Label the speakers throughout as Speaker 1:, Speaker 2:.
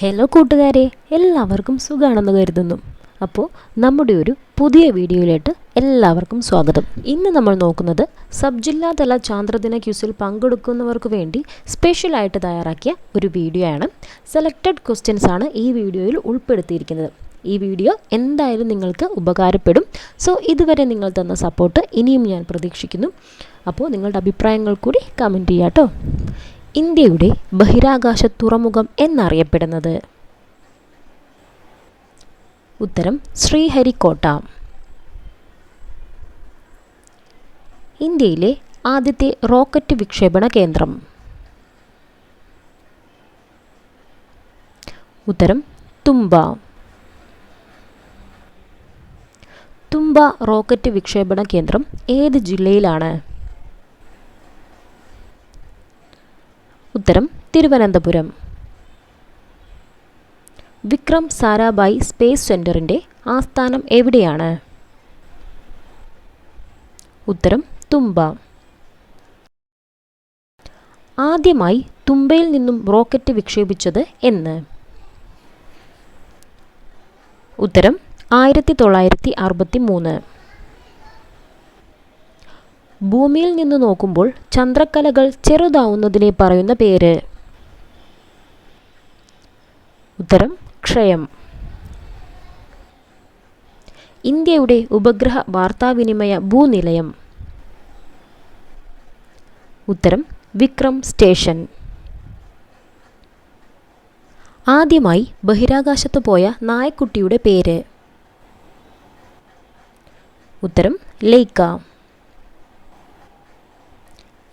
Speaker 1: Hello കൂട്ടുകാരെ. എല്ലാവർക്കും സുഖമാണെന്ന് കരുതുന്നു. അപ്പോൾ നമ്മുടെ ഒരു പുതിയ വീഡിയോയിലോട്ട് എല്ലാവർക്കും സ്വാഗതം. ഇന്ന് നമ്മൾ നോക്കുന്നത് സബ് ജില്ലാതല ചാന്ദ്രദിന ക്യൂസിൽ പങ്കെടുക്കുന്നവർക്ക് വേണ്ടി സ്പെഷ്യലായിട്ട് തയ്യാറാക്കിയ ഒരു വീഡിയോ ആണ്. സെലക്റ്റഡ് ക്വസ്റ്റ്യൻസ് ആണ് ഈ വീഡിയോയിൽ ഉൾപ്പെടുത്തിയിരിക്കുന്നത്. ഈ വീഡിയോ എന്തായാലും നിങ്ങൾക്ക് ഉപകാരപ്പെടും. സോ ഇതുവരെ നിങ്ങൾ തന്ന സപ്പോർട്ട് ഇനിയും ഞാൻ പ്രതീക്ഷിക്കുന്നു. അപ്പോൾ നിങ്ങളുടെ അഭിപ്രായങ്ങൾ കൂടി കമന്റ് ചെയ്യാം കേട്ടോ ഇന്ത്യയുടെ ബഹിരാകാശ തുറമുഖം എന്നറിയപ്പെടുന്നത്. ഉത്തരം ശ്രീഹരിക്കോട്ട. ഇന്ത്യയിലെ ആദ്യത്തെ റോക്കറ്റ് വിക്ഷേപണ കേന്ദ്രം. ഉത്തരം തുമ്പ തുമ്പ റോക്കറ്റ് വിക്ഷേപണ കേന്ദ്രം ഏത് ജില്ലയിലാണ്? ഉത്തരം തിരുവനന്തപുരം. വിക്രം സാരാഭായ് സ്പേസ് സെന്ററിന്റെ ആസ്ഥാനം എവിടെയാണ്? ഉത്തരം തുമ്പ ആദ്യമായി തുമ്പയിൽ നിന്നും റോക്കറ്റ് വിക്ഷേപിച്ചത് എന്ന്. ഉത്തരം ആയിരത്തി തൊള്ളായിരത്തി അറുപത്തി മൂന്ന് ഭൂമിയിൽ നിന്ന് നോക്കുമ്പോൾ ചന്ദ്രക്കലകൾ ചെറുതാവുന്നതിനെ പറയുന്ന പേര്. ഉത്തരം ക്ഷയം. ഇന്ത്യയുടെ ഉപഗ്രഹ വാർത്താവിനിമയ ഭൂനിലയം. ഉത്തരം വിക്രം സ്റ്റേഷൻ. ആദ്യമായി ബഹിരാകാശത്ത് പോയ നായക്കുട്ടിയുടെ പേര്. ഉത്തരം ലെയ്ക്ക.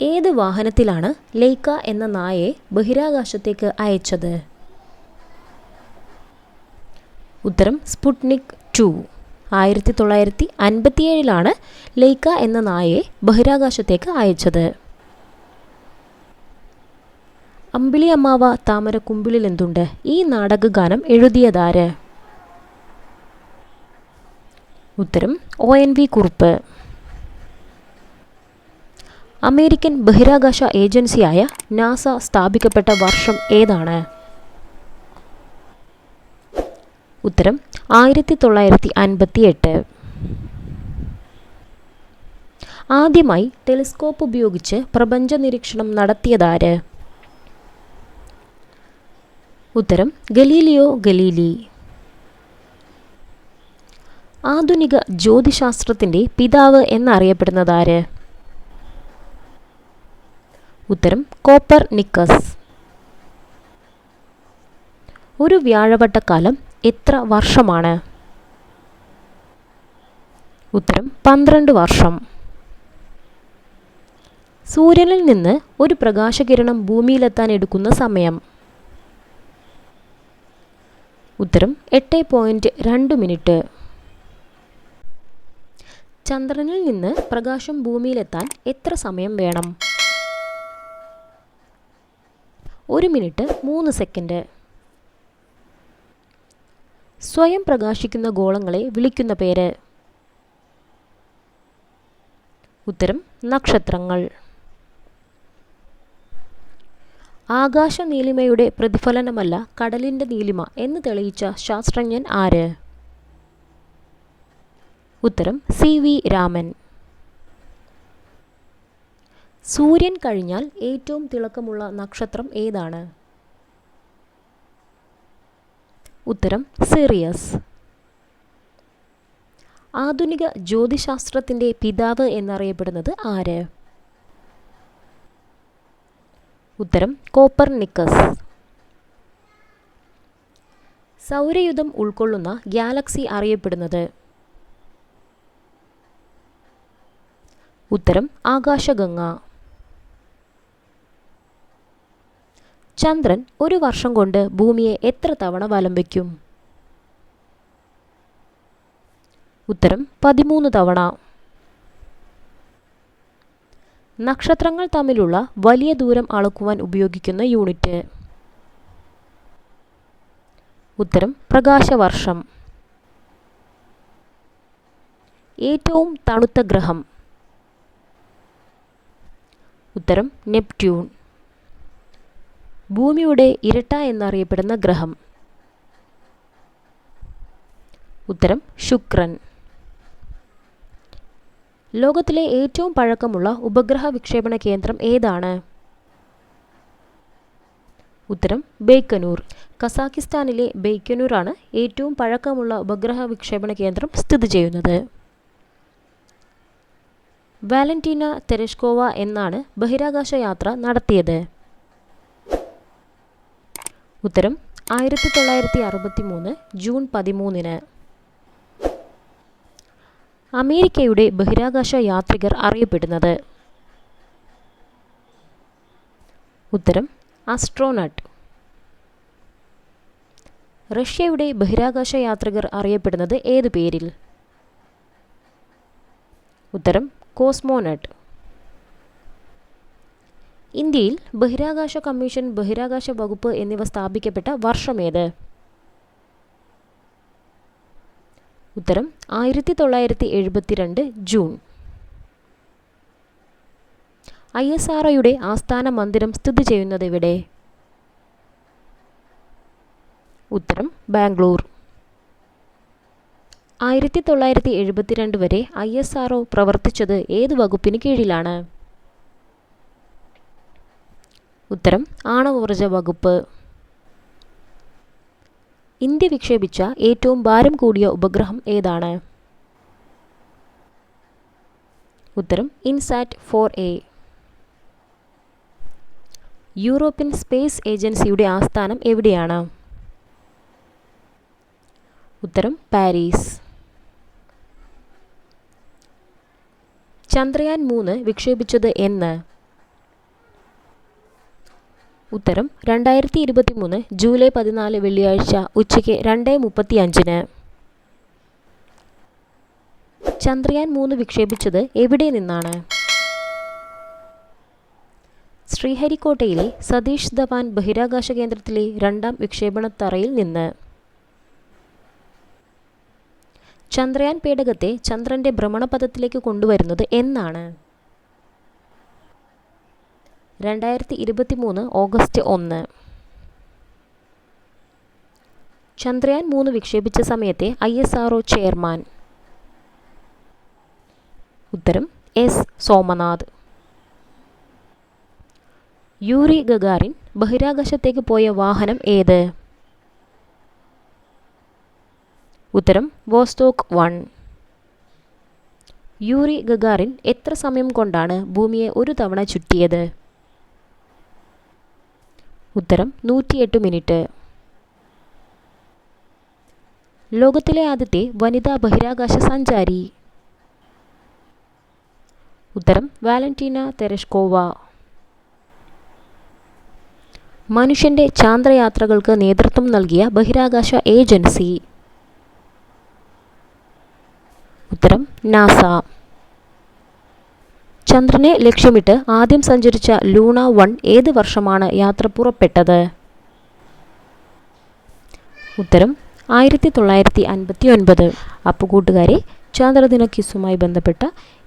Speaker 1: ഏത് വാഹനത്തിലാണ് ലെയ്ക്ക എന്ന നായയെ ബഹിരാകാശത്തേക്ക് അയച്ചത്? ഉത്തരം സ്പുട്നിക് ടു. ആയിരത്തി തൊള്ളായിരത്തി അൻപത്തിയേഴിലാണ് ലെയ്ക്ക എന്ന നായയെ ബഹിരാകാശത്തേക്ക് അയച്ചത്. അമ്പിളി അമ്മാവ താമര കുമ്പിളിൽ എന്തുണ്ട്? ഈ നാടകഗാനം എഴുതിയതാര്? ഉത്തരം O N V Kurup. American ബഹിരാകാശ ഏജൻസിയായ നാസ സ്ഥാപിക്കപ്പെട്ട വർഷം ഏതാണ്? ഉത്തരം ആയിരത്തി തൊള്ളായിരത്തി അൻപത്തി എട്ട് ആദ്യമായി ടെലിസ്കോപ്പ് ഉപയോഗിച്ച് പ്രപഞ്ച നിരീക്ഷണം നടത്തിയതാര്? ഉത്തരം ഗലീലിയോ ഗലീലി. ആധുനിക ജ്യോതിശാസ്ത്രത്തിന്റെ പിതാവ് എന്നറിയപ്പെടുന്നതാര്? ഉത്തരം കോപ്പർ നിക്കസ്. ഒരു വ്യാഴവട്ടക്കാലം എത്ര വർഷമാണ്? ഉത്തരം പന്ത്രണ്ട് വർഷം. സൂര്യനിൽ നിന്ന് ഒരു പ്രകാശകിരണം ഭൂമിയിലെത്താൻ എടുക്കുന്ന സമയം. ഉത്തരം എട്ട് പോയിന്റ് രണ്ട് മിനിറ്റ്. ചന്ദ്രനിൽ നിന്ന് പ്രകാശം ഭൂമിയിലെത്താൻ എത്ര സമയം വേണം? ഒരു മിനിറ്റ് മൂന്ന് സെക്കൻഡ്. സ്വയം പ്രകാശിക്കുന്ന ഗോളങ്ങളെ വിളിക്കുന്ന പേര്. ഉത്തരം നക്ഷത്രങ്ങൾ. ആകാശ നീലിമയുടെ പ്രതിഫലനമല്ല കടലിന്റെ നീലിമ എന്ന് തെളിയിച്ച ശാസ്ത്രജ്ഞൻ ആര്? ഉത്തരം സി വി രാമൻ. സൂര്യൻ കഴിഞ്ഞാൽ ഏറ്റവും തിളക്കമുള്ള നക്ഷത്രം ഏതാണ്? ഉത്തരം സിറിയസ്. ആധുനിക ജ്യോതിശാസ്ത്രത്തിന്റെ പിതാവ് എന്നറിയപ്പെടുന്നത് ആര്? ഉത്തരം കോപ്പർ നിക്കസ് സൗരയുധം ഉൾക്കൊള്ളുന്ന ഗാലക്സി അറിയപ്പെടുന്നത്. ഉത്തരം ആകാശഗംഗ. ചന്ദ്രൻ ഒരു വർഷം കൊണ്ട് ഭൂമിയെ എത്ര തവണ വലം വയ്ക്കും ഉത്തരം പതിമൂന്ന് തവണ. നക്ഷത്രങ്ങൾ തമ്മിലുള്ള വലിയ ദൂരം അളക്കുവാൻ ഉപയോഗിക്കുന്ന യൂണിറ്റ്. ഉത്തരം പ്രകാശവർഷം. ഏറ്റവും തണുത്ത ഗ്രഹം. ഉത്തരം നെപ്റ്റ്യൂൺ. ഭൂമിയുടെ ഇരട്ട എന്നറിയപ്പെടുന്ന ഗ്രഹം. ഉത്തരം ശുക്രൻ. ലോകത്തിലെ ഏറ്റവും പഴക്കമുള്ള ഉപഗ്രഹ വിക്ഷേപണ കേന്ദ്രം ഏതാണ്? ഉത്തരം ബേക്കനൂർ. കസാക്കിസ്ഥാനിലെ ബേക്കനൂറാണ് ഏറ്റവും പഴക്കമുള്ള ഉപഗ്രഹ വിക്ഷേപണ കേന്ദ്രം സ്ഥിതി ചെയ്യുന്നത്. വാലന്റീന തെരഷ്കോവ എന്നാണ് ബഹിരാകാശ യാത്ര നടത്തിയത്. ഉത്തരം ആയിരത്തി തൊള്ളായിരത്തി അറുപത്തി മൂന്ന് ജൂൺ പതിമൂന്നിന്. അമേരിക്കയുടെ ബഹിരാകാശ യാത്രികർ അറിയപ്പെടുന്നത്. ഉത്തരം ആസ്ട്രോനട്ട്. റഷ്യയുടെ ബഹിരാകാശ യാത്രികർ അറിയപ്പെടുന്നത് ഏതു പേരിൽ? ഉത്തരം കോസ്മോനട്ട്. ഇന്ത്യയിൽ ബഹിരാകാശ കമ്മീഷൻ ബഹിരാകാശ വകുപ്പ് എന്നിവ സ്ഥാപിക്കപ്പെട്ട വർഷമേത് ഉത്തരം ആയിരത്തി തൊള്ളായിരത്തി എഴുപത്തിരണ്ട് ജൂൺ. ഐ എസ് ആർ ഒയുടെ ആസ്ഥാന മന്ദിരം സ്ഥിതി ചെയ്യുന്നത് എവിടെ? ഉത്തരം ബാംഗ്ലൂർ. ആയിരത്തി തൊള്ളായിരത്തി എഴുപത്തിരണ്ട് വരെ ഐ എസ് ആർ ഒ പ്രവർത്തിച്ചത് ഏത് വകുപ്പിന് കീഴിലാണ്? ഉത്തരം ആണവ ആണവോർജ വകുപ്പ്. ഇന്ത്യ വിക്ഷേപിച്ച ഏറ്റവും ഭാരം കൂടിയ ഉപഗ്രഹം ഏതാണ്? ഉത്തരം INSAT four A. European space ഏജൻസിയുടെ ആസ്ഥാനം എവിടെയാണ്? ഉത്തരം പാരീസ്. ചന്ദ്രയാൻ മൂന്ന് വിക്ഷേപിച്ചത് എന്ന്. ഉത്തരം രണ്ടായിരത്തി ഇരുപത്തി മൂന്ന് ജൂലൈ പതിനാല് വെള്ളിയാഴ്ച ഉച്ചയ്ക്ക് രണ്ട് മുപ്പത്തി അഞ്ചിന് ചന്ദ്രയാൻ മൂന്ന് വിക്ഷേപിച്ചത് എവിടെ നിന്നാണ്? ശ്രീഹരിക്കോട്ടയിലെ സതീഷ് ധവാൻ ബഹിരാകാശ കേന്ദ്രത്തിലെ രണ്ടാം വിക്ഷേപണ തറയിൽ നിന്ന്. ചന്ദ്രയാൻ പേടകത്തെ ചന്ദ്രന്റെ ഭ്രമണപഥത്തിലേക്ക് കൊണ്ടുവരുന്നത് എന്നാണ്? രണ്ടായിരത്തി ഇരുപത്തി മൂന്ന് ഓഗസ്റ്റ് ഒന്ന്. ചന്ദ്രയാൻ മൂന്ന് വിക്ഷേപിച്ച സമയത്തെ ഐ എസ് ആർ ചെയർമാൻ. ഉത്തരം എസ്. സോമനാഥ്. യൂറി ഗഗാറിൻ ബഹിരാകാശത്തേക്ക് പോയ വാഹനം ഏത്? ഉത്തരം വോസ്റ്റോക്ക് വൺ. യൂറി ഗഗാറിൻ എത്ര സമയം കൊണ്ടാണ് ഭൂമിയെ ഒരു തവണ ചുറ്റിയത്? ഉത്തരം നൂറ്റിയെട്ട് മിനിറ്റ്. ലോകത്തിലെ ആദ്യത്തെ വനിതാ ബഹിരാകാശ സഞ്ചാരി. ഉത്തരം വാലന്റീന തെരഷ്കോവ. മനുഷ്യന്റെ ചാന്ദ്രയാത്രകൾക്ക് നേതൃത്വം നൽകിയ ബഹിരാകാശ ഏജൻസി. ഉത്തരം നാസ. ചന്ദ്രനെ ലക്ഷ്യമിട്ട് ആദ്യം സഞ്ചരിച്ച ലൂണ വൺ ഏത് വർഷമാണ് യാത്ര പുറപ്പെട്ടത്? ഉത്തരം ആയിരത്തി തൊള്ളായിരത്തി അൻപത്തി ഒൻപത് അപ്പോൾ കൂട്ടുകാരെ ചന്ദ്രദിന ക്വിസുമായി ബന്ധപ്പെട്ട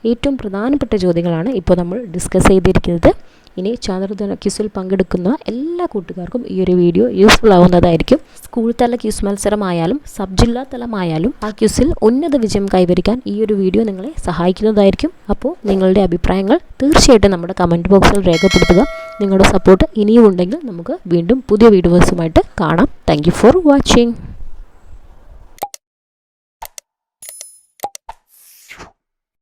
Speaker 1: ഏറ്റവും പ്രധാനപ്പെട്ട ചോദ്യങ്ങളാണ് ഇപ്പോൾ നമ്മൾ ഡിസ്കസ് ചെയ്തിരിക്കുന്നത്. ഇനി ചാന്ദ്രദിന ക്യൂസിൽ പങ്കെടുക്കുന്ന എല്ലാ കൂട്ടുകാർക്കും ഈ ഒരു വീഡിയോ യൂസ്ഫുൾ ആവുന്നതായിരിക്കും. സ്കൂൾ തല ക്യൂസ് മത്സരമായാലും സബ് ജില്ലാ തലമായാലും ആ ക്യൂസിൽ ഉന്നത വിജയം കൈവരിക്കാൻ ഈ ഒരു വീഡിയോ നിങ്ങളെ സഹായിക്കുന്നതായിരിക്കും. അപ്പോൾ നിങ്ങളുടെ അഭിപ്രായങ്ങൾ തീർച്ചയായിട്ടും നമ്മുടെ കമന്റ് ബോക്സിൽ രേഖപ്പെടുത്തുക. നിങ്ങളുടെ സപ്പോർട്ട് ഇനിയും ഉണ്ടെങ്കിൽ നമുക്ക് വീണ്ടും പുതിയ വീഡിയോസുമായിട്ട് കാണാം. Thank for watching